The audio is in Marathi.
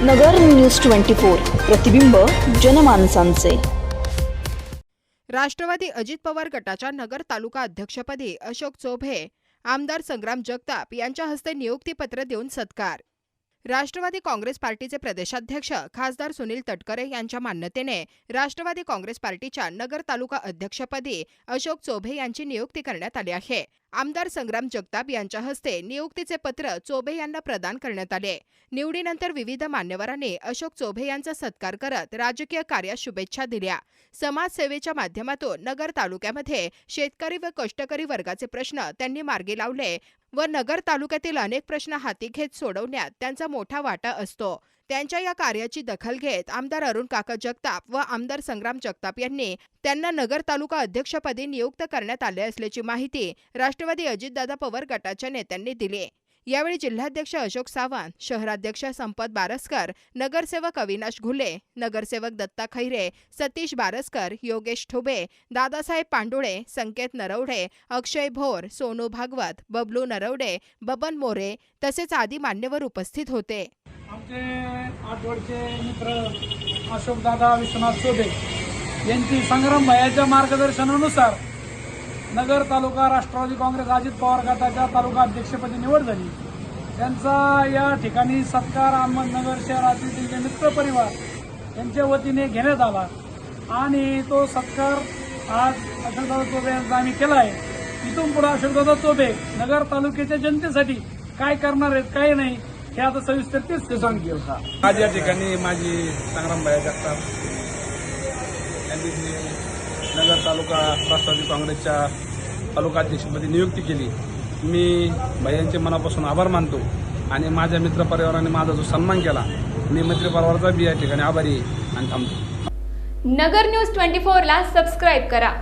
नगर न्यूज ट्वेंटी फोर प्रतिबिंब जनमानसांचे. राष्ट्रवादी अजित पवार गटाच्या नगर तालुका अध्यक्षपदी अशोक चोभे आमदार संग्राम जगताप यांच्या हस्ते नियुक्तीपत्र देऊन सत्कार. राष्ट्रवादी काँग्रेस पार्टीचे प्रदेशाध्यक्ष खासदार सुनील तटकरे यांच्या मान्यतेने राष्ट्रवादी काँग्रेस पार्टीच्या नगर तालुका अध्यक्षपदी अशोक चोभे यांची नियुक्ती करण्यात आली आहे. आमदार संग्राम जगताप यांच्या हस्ते नियुक्तीचे पत्र चोभे यांना प्रदान करण्यात आले. निवडीनंतर विविध मान्यवरांनी अशोक चोभे यांचा सत्कार करत राजकीय कार्यात शुभेच्छा दिल्या. समाजसेवेच्या माध्यमातून नगर तालुक्यामध्ये शेतकरी व कष्टकरी वर्गाचे प्रश्न त्यांनी मार्गी लावले व नगर तालुक्यातील अनेक प्रश्न हाती घेत सोडवण्यात त्यांचा मोठा वाटा असतो. त्यांच्या या कार्याची दखल घेत आमदार अरुण काका जगताप व आमदार संग्राम जगताप यांनी त्यांना नगर तालुका अध्यक्षपदी नियुक्त करण्यात आले असल्याची माहिती राष्ट्रवादी अजितदादा पवार गटाच्या नेत्यांनी दिली. यावेळी जिल्हाध्यक्ष अशोक सावंत शहराध्यक्ष संपत बारसकर नगरसेवक अविनाश घुले नगरसेवक दत्ता खैरे सतीश बारसकर योगेश ठोबे दादासाहेब पांडुळे संकेत नरवडे अक्षय भोर सोनू भागवत बबलू नरवडे बबन मोरे तसेच आदी मान्यवर उपस्थित होते. आमचे आठवडचे मित्र अशोकदादा विश्वनाथ सोबे यांची संग्राम भयाच्या मार्गदर्शनानुसार नगर तालुका राष्ट्रवादी काँग्रेस अजित पवार गटाच्या तालुका अध्यक्षपदी निवड झाली. त्यांचा या ठिकाणी सत्कार अहमदनगर शहरातील त्यांचे मित्र परिवार यांच्या वतीने घेण्यात आला आणि तो सत्कार आज अशोकदादा चोबे यांचा आम्ही केला आहे. इथून पुढे अशोकदादा चोबे नगर तालुक्याच्या जनतेसाठी काय करणार आहेत काय नाही हे आता सविस्तर तेच ते सांगतील का? आज या ठिकाणी माझी संग्रामबाई जगताप. यांनी नगर तालुका राष्ट्रवादी काँग्रेसच्या तालुका अध्यक्षपदी नियुक्ती केली मी भैयांचे मनापासून आभार मानतो आणि माझ्या मित्रपरिवाराने माझा जो सन्मान केला मी मित्रपरिवाराचा बी या ठिकाणी आभारी आहे आणि थांबतो. नगर न्यूज ट्वेंटी फोरला सबस्क्राईब करा.